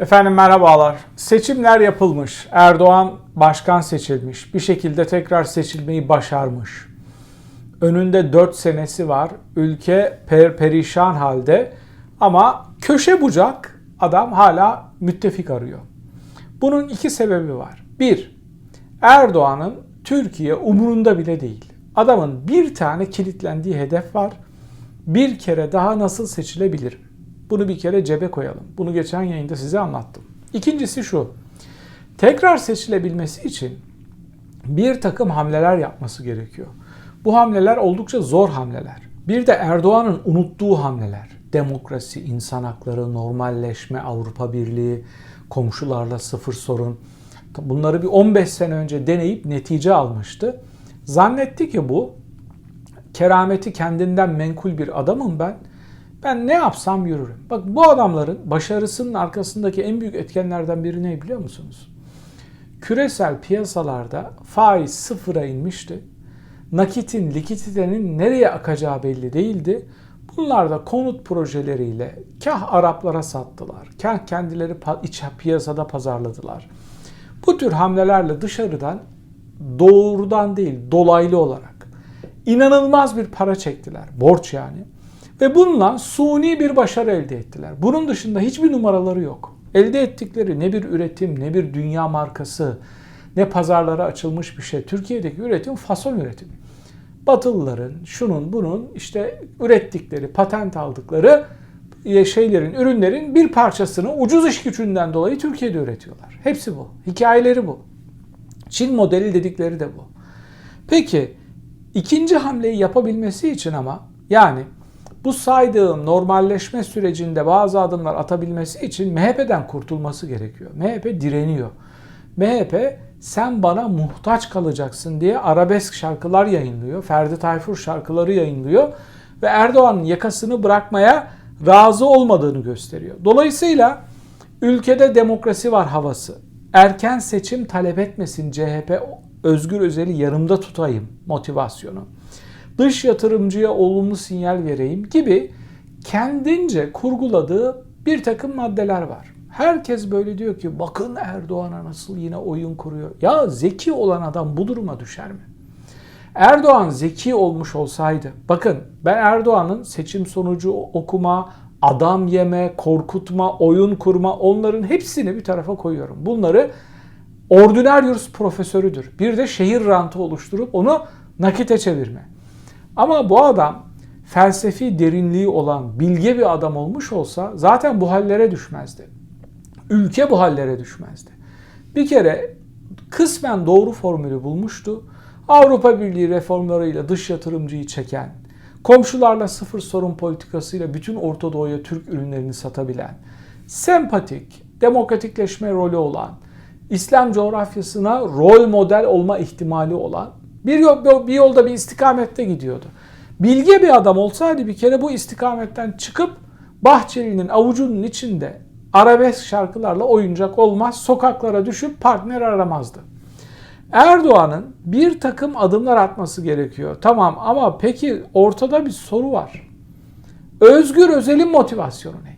Efendim merhabalar. Seçimler yapılmış. Erdoğan başkan seçilmiş. Bir şekilde tekrar seçilmeyi başarmış. Önünde 4 senesi var. Ülke per perişan halde ama köşe bucak adam hala müttefik arıyor. Bunun iki sebebi var. Bir, Erdoğan'ın Türkiye umurunda bile değil. Adamın bir tane kilitlendiği hedef var. Bir kere daha nasıl seçilebilirim? Bunu bir kere cebe koyalım. Bunu geçen yayında size anlattım. İkincisi şu. Tekrar seçilebilmesi için bir takım hamleler yapması gerekiyor. Bu hamleler oldukça zor hamleler. Bir de Erdoğan'ın unuttuğu hamleler. Demokrasi, insan hakları, normalleşme, Avrupa Birliği, komşularla sıfır sorun. Bunları bir 15 sene önce deneyip netice almıştı. Zannetti ki bu kerameti kendinden menkul bir adamım ben. Ben ne yapsam yürürüm. Bak bu adamların başarısının arkasındaki en büyük etkenlerden biri ne biliyor musunuz? Küresel piyasalarda faiz sıfıra inmişti. Nakitin, likiditenin nereye akacağı belli değildi. Bunlar da konut projeleriyle kah Araplara sattılar, kah kendileri iç piyasada pazarladılar. Bu tür hamlelerle dışarıdan doğrudan değil dolaylı olarak inanılmaz bir para çektiler. Borç yani. Ve bununla suni bir başarı elde ettiler. Bunun dışında hiçbir numaraları yok. Elde ettikleri ne bir üretim, ne bir dünya markası, ne pazarlara açılmış bir şey. Türkiye'deki üretim fason üretimi. Batılıların, şunun bunun işte ürettikleri, patent aldıkları şeylerin, ürünlerin bir parçasını ucuz iş gücünden dolayı Türkiye'de üretiyorlar. Hepsi bu. Hikayeleri bu. Çin modeli dedikleri de bu. Peki ikinci hamleyi yapabilmesi için ama yani bu saydığım normalleşme sürecinde bazı adımlar atabilmesi için MHP'den kurtulması gerekiyor. MHP direniyor. MHP sen bana muhtaç kalacaksın diye arabesk şarkılar yayınlıyor. Ferdi Tayfur şarkıları yayınlıyor. Ve Erdoğan'ın yakasını bırakmaya razı olmadığını gösteriyor. Dolayısıyla ülkede demokrasi var havası. Erken seçim talep etmesin CHP Özgür Özel'i yanımda tutayım motivasyonu. Dış yatırımcıya olumlu sinyal vereyim gibi kendince kurguladığı bir takım maddeler var. Herkes böyle diyor ki bakın Erdoğan'a nasıl yine oyun kuruyor. Ya zeki olan adam bu duruma düşer mi? Erdoğan zeki olmuş olsaydı, bakın ben Erdoğan'ın seçim sonucu okuma, adam yeme, korkutma, oyun kurma onların hepsini bir tarafa koyuyorum. Bunları ordinaryus profesörüdür. Bir de şehir rantı oluşturup onu nakite çevirme. Ama bu adam felsefi derinliği olan bilge bir adam olmuş olsa zaten bu hallere düşmezdi. Ülke bu hallere düşmezdi. Bir kere kısmen doğru formülü bulmuştu. Avrupa Birliği reformlarıyla dış yatırımcıyı çeken, komşularla sıfır sorun politikasıyla bütün Orta Doğu'ya Türk ürünlerini satabilen, sempatik, demokratikleşme rolü olan, İslam coğrafyasına rol model olma ihtimali olan bir, yol, bir yolda bir istikamette gidiyordu. Bilge bir adam olsaydı bir kere bu istikametten çıkıp Bahçeli'nin avucunun içinde arabesk şarkılarla oyuncak olmaz, sokaklara düşüp partner aramazdı. Erdoğan'ın bir takım adımlar atması gerekiyor. Tamam ama peki ortada bir soru var. Özgür Özel'in motivasyonu ne?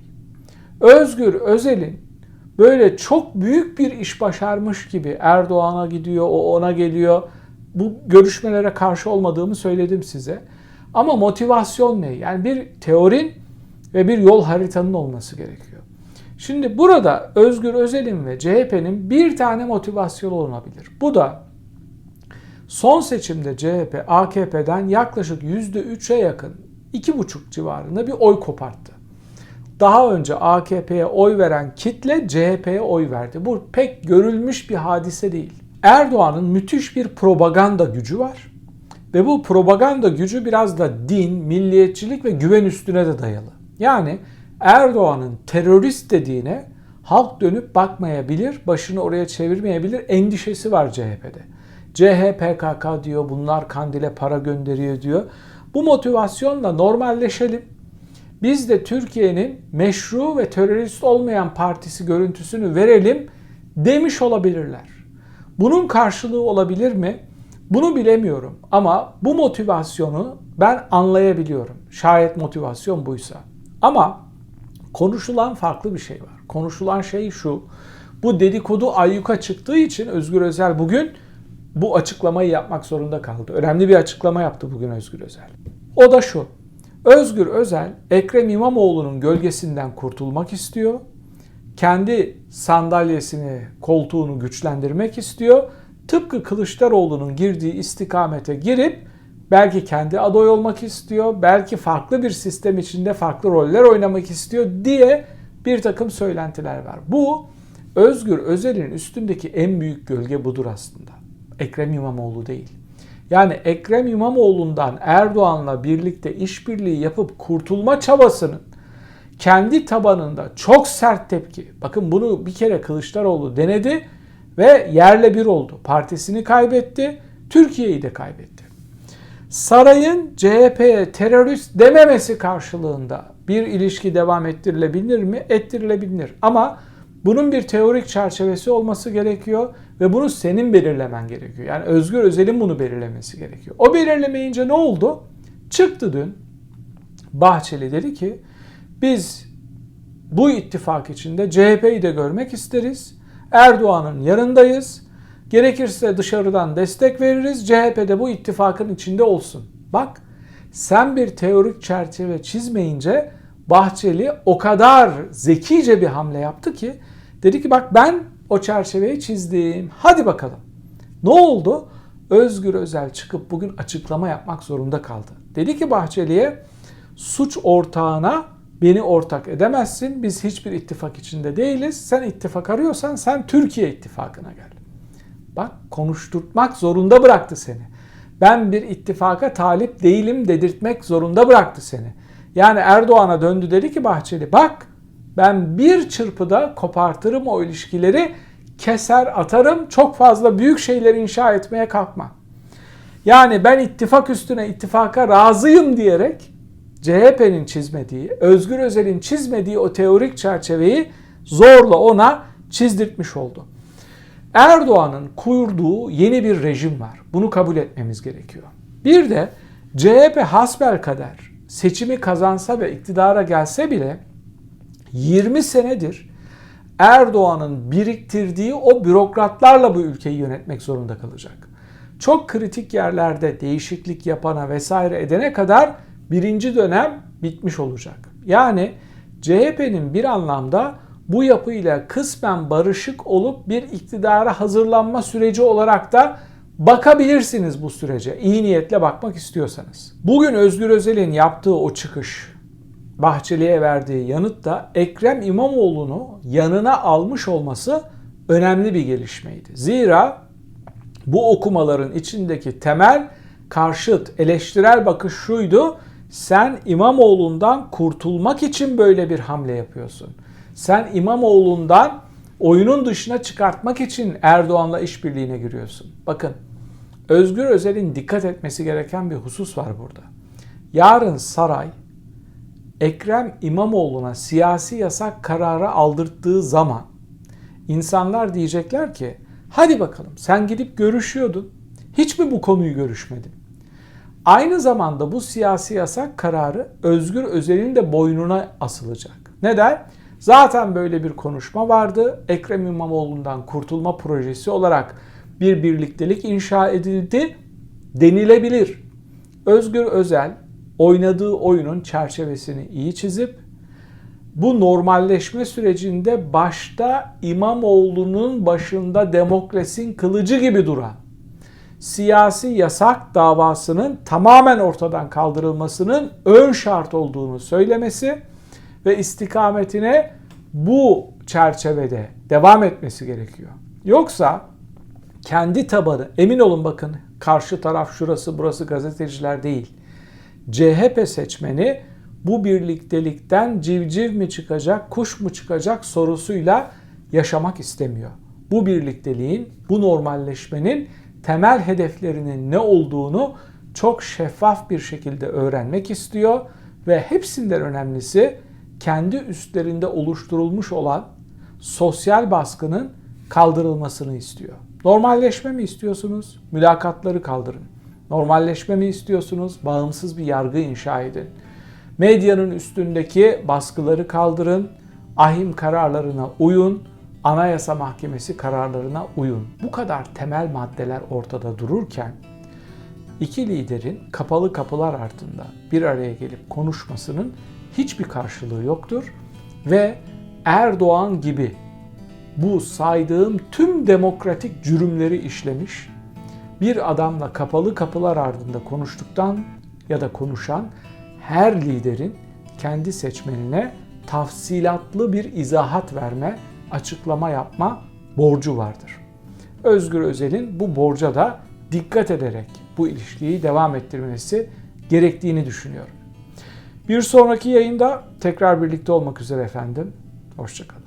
Özgür Özel'in böyle çok büyük bir iş başarmış gibi Erdoğan'a gidiyor, o ona geliyor. Bu görüşmelere karşı olmadığımı söyledim size. Ama motivasyon ne? Yani bir teorin ve bir yol haritanın olması gerekiyor. Şimdi burada Özgür Özel'in ve CHP'nin bir tane motivasyonu olabilir. Bu da son seçimde CHP AKP'den yaklaşık %3'e yakın 2,5 civarında bir oy koparttı. Daha önce AKP'ye oy veren kitle CHP'ye oy verdi. Bu pek görülmüş bir hadise değil. Erdoğan'ın müthiş bir propaganda gücü var. Ve bu propaganda gücü biraz da din, milliyetçilik ve güven üstüne de dayalı. Yani Erdoğan'ın terörist dediğine halk dönüp bakmayabilir, başını oraya çevirmeyebilir endişesi var CHP'de. CHP PKK diyor, bunlar Kandil'e para gönderiyor diyor. Bu motivasyonla normalleşelim. Biz de Türkiye'nin meşru ve terörist olmayan partisi görüntüsünü verelim demiş olabilirler. Bunun karşılığı olabilir mi? Bunu bilemiyorum ama bu motivasyonu ben anlayabiliyorum. Şayet motivasyon buysa. Ama konuşulan farklı bir şey var. Konuşulan şey şu. Bu dedikodu ayyuka çıktığı için Özgür Özel bugün bu açıklamayı yapmak zorunda kaldı. Önemli bir açıklama yaptı bugün Özgür Özel. O da şu. Özgür Özel Ekrem İmamoğlu'nun gölgesinden kurtulmak istiyor. Kendi sandalyesini, koltuğunu güçlendirmek istiyor. Tıpkı Kılıçdaroğlu'nun girdiği istikamete girip belki kendi aday olmak istiyor, belki farklı bir sistem içinde farklı roller oynamak istiyor diye bir takım söylentiler var. Bu Özgür Özel'in üstündeki en büyük gölge budur aslında. Ekrem İmamoğlu değil. Yani Ekrem İmamoğlu'ndan Erdoğan'la birlikte işbirliği yapıp kurtulma çabasının kendi tabanında çok sert tepki. Bakın bunu bir kere Kılıçdaroğlu denedi ve yerle bir oldu. Partisini kaybetti, Türkiye'yi de kaybetti. Sarayın CHP'ye terörist dememesi karşılığında bir ilişki devam ettirilebilir mi? Ettirilebilir. Ama bunun bir teorik çerçevesi olması gerekiyor ve bunu senin belirlemen gerekiyor. Yani Özgür Özel'in bunu belirlemesi gerekiyor. O belirlemeyince ne oldu? Çıktı dün Bahçeli dedi ki biz bu ittifak içinde CHP'yi de görmek isteriz. Erdoğan'ın yanındayız. Gerekirse dışarıdan destek veririz. CHP de bu ittifakın içinde olsun. Bak sen bir teorik çerçeve çizmeyince Bahçeli o kadar zekice bir hamle yaptı ki dedi ki bak ben o çerçeveyi çizdim. Hadi bakalım. Ne oldu? Özgür Özel çıkıp bugün açıklama yapmak zorunda kaldı. Dedi ki Bahçeli'ye suç ortağına beni ortak edemezsin. Biz hiçbir ittifak içinde değiliz. Sen ittifak arıyorsan sen Türkiye ittifakına gel. Bak konuşturtmak zorunda bıraktı seni. Ben bir ittifaka talip değilim dedirtmek zorunda bıraktı seni. Yani Erdoğan'a döndü dedi ki Bahçeli bak ben bir çırpıda kopartırım o ilişkileri keser atarım çok fazla büyük şeyler inşa etmeye kalkma. Yani ben ittifak üstüne ittifaka razıyım diyerek CHP'nin çizmediği, Özgür Özel'in çizmediği o teorik çerçeveyi zorla ona çizdirtmiş oldu. Erdoğan'ın kurduğu yeni bir rejim var. Bunu kabul etmemiz gerekiyor. Bir de CHP hasbel kader seçimi kazansa ve iktidara gelse bile 20 senedir Erdoğan'ın biriktirdiği o bürokratlarla bu ülkeyi yönetmek zorunda kalacak. Çok kritik yerlerde değişiklik yapana vesaire edene kadar birinci dönem bitmiş olacak. Yani CHP'nin bir anlamda bu yapıyla kısmen barışık olup bir iktidara hazırlanma süreci olarak da bakabilirsiniz bu sürece. İyi niyetle bakmak istiyorsanız. Bugün Özgür Özel'in yaptığı o çıkış, Bahçeli'ye verdiği yanıt da Ekrem İmamoğlu'nu yanına almış olması önemli bir gelişmeydi. Zira bu okumaların içindeki temel karşıt, eleştirel bakış şuydu. Sen İmamoğlu'ndan kurtulmak için böyle bir hamle yapıyorsun. Sen İmamoğlu'ndan oyunun dışına çıkartmak için Erdoğan'la işbirliğine giriyorsun. Bakın Özgür Özel'in dikkat etmesi gereken bir husus var burada. Yarın saray Ekrem İmamoğlu'na siyasi yasak kararı aldırttığı zaman insanlar diyecekler ki hadi bakalım sen gidip görüşüyordun. Hiç mi bu konuyu görüşmedin? Aynı zamanda bu siyasi yasak kararı Özgür Özel'in de boynuna asılacak. Neden? Zaten böyle bir konuşma vardı. Ekrem İmamoğlu'ndan kurtulma projesi olarak bir birliktelik inşa edildi denilebilir. Özgür Özel oynadığı oyunun çerçevesini iyi çizip bu normalleşme sürecinde başta İmamoğlu'nun başında demokrasinin kılıcı gibi duran siyasi yasak davasının tamamen ortadan kaldırılmasının ön şart olduğunu söylemesi ve istikametine bu çerçevede devam etmesi gerekiyor. Yoksa kendi tabanı emin olun bakın karşı taraf şurası burası gazeteciler değil. CHP seçmeni bu birliktelikten civciv mi çıkacak, kuş mu çıkacak sorusuyla yaşamak istemiyor. Bu birlikteliğin, bu normalleşmenin temel hedeflerinin ne olduğunu çok şeffaf bir şekilde öğrenmek istiyor ve hepsinden önemlisi kendi üstlerinde oluşturulmuş olan sosyal baskının kaldırılmasını istiyor. Normalleşme mi istiyorsunuz? Mülakatları kaldırın. Normalleşme mi istiyorsunuz? Bağımsız bir yargı inşa edin. Medyanın üstündeki baskıları kaldırın. ahim kararlarına uyun, Anayasa Mahkemesi kararlarına uyun. Bu kadar temel maddeler ortada dururken iki liderin kapalı kapılar ardında bir araya gelip konuşmasının hiçbir karşılığı yoktur ve Erdoğan gibi bu saydığım tüm demokratik cürümleri işlemiş bir adamla kapalı kapılar ardında konuştuktan ya da konuşan her liderin kendi seçmenine tafsilatlı bir izahat verme, açıklama yapma borcu vardır. Özgür Özel'in bu borca da dikkat ederek bu ilişkiyi devam ettirmesi gerektiğini düşünüyorum. Bir sonraki yayında tekrar birlikte olmak üzere efendim. Hoşçakalın.